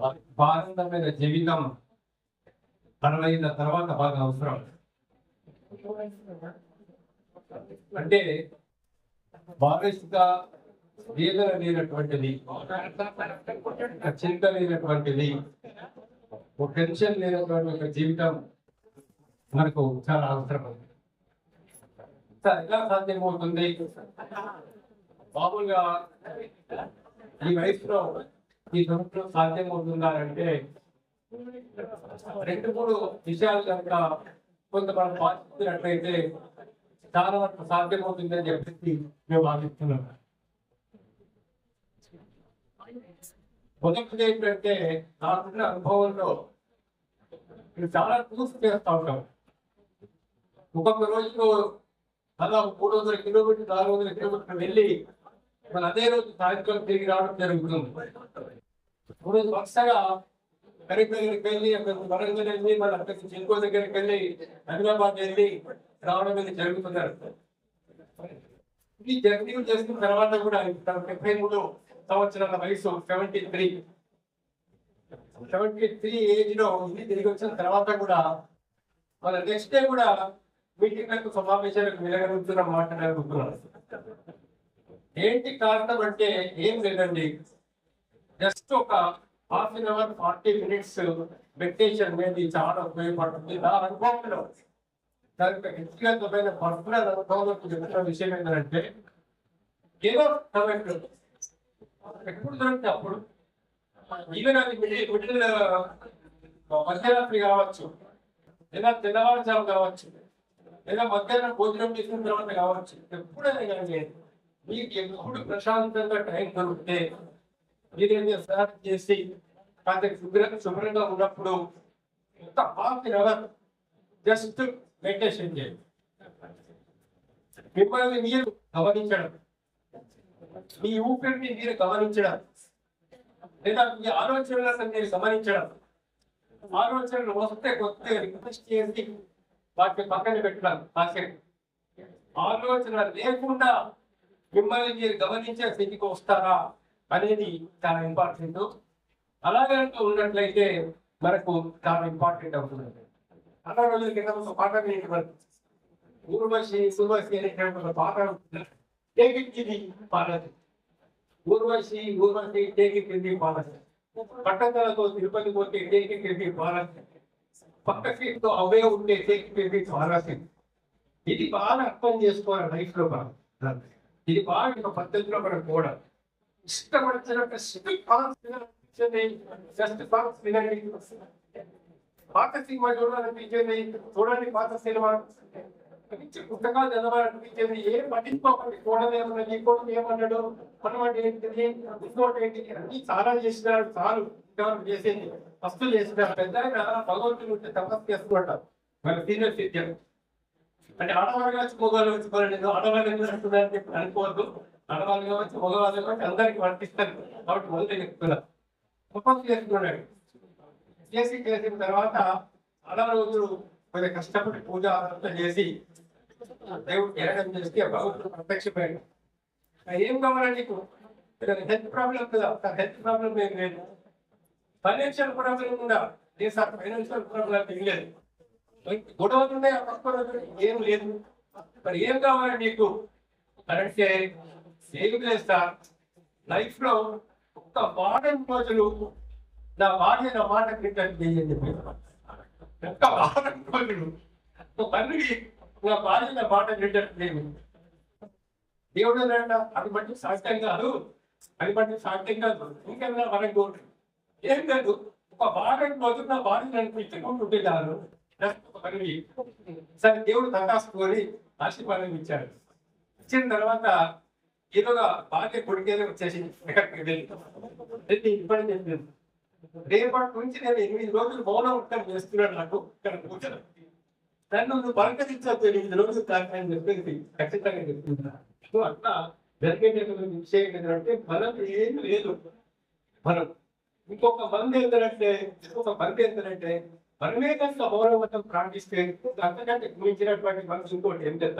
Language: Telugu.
ఆనందమైన జీవితం అరవైన తర్వాత బాగా అవసరం. అంటే మానసిక వేదన లేనటువంటిది చింత లేనటువంటిది ఒక టెన్షన్ లేనటువంటి ఒక జీవితం మనకు చాలా అవసరం. ఎలా సాధ్యమవుతుంది? మామూలుగా ఈ వయసులో ఈ సంవత్సరం సాధ్యమవుతుందా అంటే రెండు మూడు విషయాలు కనుక కొంత మనం పాటించినట్లయితే చాలా వరకు సాధ్యమవుతుందని చెప్పేసి మేము భావిస్తున్నాం మొదటిది ఏంటంటే నాకున్న అనుభవంలో నేను చాలా చూసి చేస్తా ఉంటాం ఒక్కొక్క రోజులో అలా మూడు వందల కిలోమీటర్లు నాలుగు వందల కిలోమీటర్లు వెళ్ళి మన అదే రోజు సాయంత్రం తిరిగి రావడం జరుగుతుంది. మూడు వరుసగా కరీంనగర్కి వెళ్ళి అక్కడ వరంగల్ వెళ్ళి మళ్ళీ అక్కడి నుంచి దగ్గరికి వెళ్ళి హైదరాబాద్ వెళ్ళి రావడం అనేది జరుగుతున్నారు. ఈ జర్నీ చేసిన తర్వాత కూడా డెబ్బై మూడు సంవత్సరాల వయసు సెవెంటీ త్రీ సెవెంటీ త్రీ ఏజ్లో తిరిగి వచ్చిన తర్వాత కూడా మన నెక్స్ట్ డే కూడా మీటింగ్లకు సమావేశాలకు వెళ్ళగలుగుతున్నాం మాట్లాడగలుగుతున్నాం ఏంటి కారణం అంటే ఏం లేదండి. జస్ట్ ఒక half an hour forty minutes meditation అనేది చాలా ఉపయోగపడుతుంది. నా అనుభవంలో దానికి వ్యక్తిగతమైన పర్సనల్ అనుభవంలో చెప్తున్న విషయం ఏంటంటే ఏదో కమెంట్ ఎప్పుడు దొరికితే అప్పుడు. ఈవెన్ అది మిడిల్ మిడిల్ మధ్యరాత్రి కావచ్చు లేదా తెల్లవారుజాము కావచ్చు లేదా మధ్యాహ్నం భోజనం చేసిన తర్వాత కావచ్చు ఎప్పుడైనా కానీ మీకు ఎప్పుడు ప్రశాంతంగా టైం దొరికితే చేసి కాస్త శుభ్రంగా ఉన్నప్పుడు ఎంత హాఫ్ అవర్ జస్ట్ మెడిటేషన్ చేయండి. మిమ్మల్ని మీరు గమనించడం. మీ ఊపిరిని మీరు గమనించడం. లేదా మీ ఆలోచనలను మీరు గమనించడం. ఆలోచనలు వస్తే కొత్తగా రిక్వెస్ట్ చేసి వాటిని పక్కన పెట్టడం. కాసేపు ఆలోచన లేకుండా మిమ్మల్ని మీరు గమనించే స్థితికి వస్తారా? అనేది చాలా ఇంపార్టెంట్ అలాగే ఉన్నట్లయితే మనకు చాలా ఇంపార్టెంట్ అవుతుంది. అలా రోజుల కింద ఒక పాట వినేది ఊర్వశి సుర్వశి అనేటువంటి ఒక పాట టేకింది పాలది ఊర్వశి ఊర్వశి టేకింది పాలది పట్టణాలతో తిరుపతి పోతే టేకింది పాలది పక్క సీట్లో అవే ఉంటే టేకింది పాలది ఇది బాగా అర్థం చేసుకోవాలి లైఫ్లో మనం. ఇది బాగా ఒక పద్ధతిలో మనం కూడా ఇష్టపడినట్టు స్పిక్ పాన్స్ జస్ట్ పాన్స్ వినండి పాత సినిమా చూడాలనిపించింది చూడండి పాత సినిమా మంచి పుస్తకాలు చదవాలనిపించింది ఏం పట్టించుకోకండి చూడలేమన్నా నీ కొడుకు ఏమన్నాడు మనవాడు ఏంటిది ఇంకోటి ఏంటి అన్ని చాలా చేసినారు చాలు ఇంకా చేసేది ఫస్ట్ చేసినారు పెద్ద ఆయన ఉంటే తపస్సు చేసుకుంటారు మన సీనియర్ సిటిజన్ అంటే ఆడవాళ్ళు కావచ్చు మగవాళ్ళు వచ్చి ఆడవాళ్ళు అనుకోవద్దు ఆడవాళ్ళు కావచ్చు మగవాళ్ళు కావచ్చు అందరికి వర్తిస్తారు కాబట్టి మొదలు చెప్తున్నారు తపస్సు చేసుకున్నాడు. చేసి చేసిన తర్వాత అలా రోజులు కొంచెం కష్టపడి పూజ ఆరాధన చేసి దేవుడు ధ్యానం చేస్తే భగవంతుడు ప్రత్యక్షపోయాడు ఏం కావాలండి నీకు? హెల్త్ ప్రాబ్లం కదా. హెల్త్ ప్రాబ్లం ఏం లేదు. ఫైనాన్షియల్ ప్రాబ్లం ఉందా లేదు సార్ ఫైనాన్షియల్ ప్రాబ్లం ఏం లేదు. గొడవలు ఉన్నాయి ఏం లేదు. మరి ఏం కావాలి నీకు? అని అంటే ఏం లేదు లైఫ్లో ఒక్క వారం రోజులు నా భార్య నా మాట క్రికెట్ చేయండి ఒక్క వారం రోజులు ఒక తండ్రికి నా భార్య నా మాట క్రికెట్ చేయండి దేవుడు అది మంచి సాధ్యం కాదు. అది మంచి సాధ్యం కాదు. ఇంకేమైనా మనకు? ఏం లేదు ఒక వారం రోజులు నా భార్య నడిపించుకుంటుంటే చాలు సరే దేవుడు తటాసుకొని ఆశీర్వాదం ఇచ్చాడు. ఇచ్చిన తర్వాత ఏదోగా భార్య కొడుకేదో వచ్చేసింది ఇబ్బంది చెప్పింది రేపటి నుంచి నేను ఎనిమిది రోజులు మౌనం ఉంటాను చేస్తున్నాడు నాకు. కూర్చొని. నన్ను నువ్వు పలకరించద్దు ఎనిమిది రోజులు కాకని చెప్పేసి ఖచ్చితంగా చెప్తున్నా. అట్లా జరిగేటటువంటి విషయం ఏంటంటే మనం ఏం లేదు. మనం ఇంకొక మంది ఏంటంటే ఇంకొక మంది ఏంటంటే మనమే కనుక మౌనమతం ప్రార్థిస్తే అంతకంటే గురించినటువంటి మనసు ఇంకోటి ఏం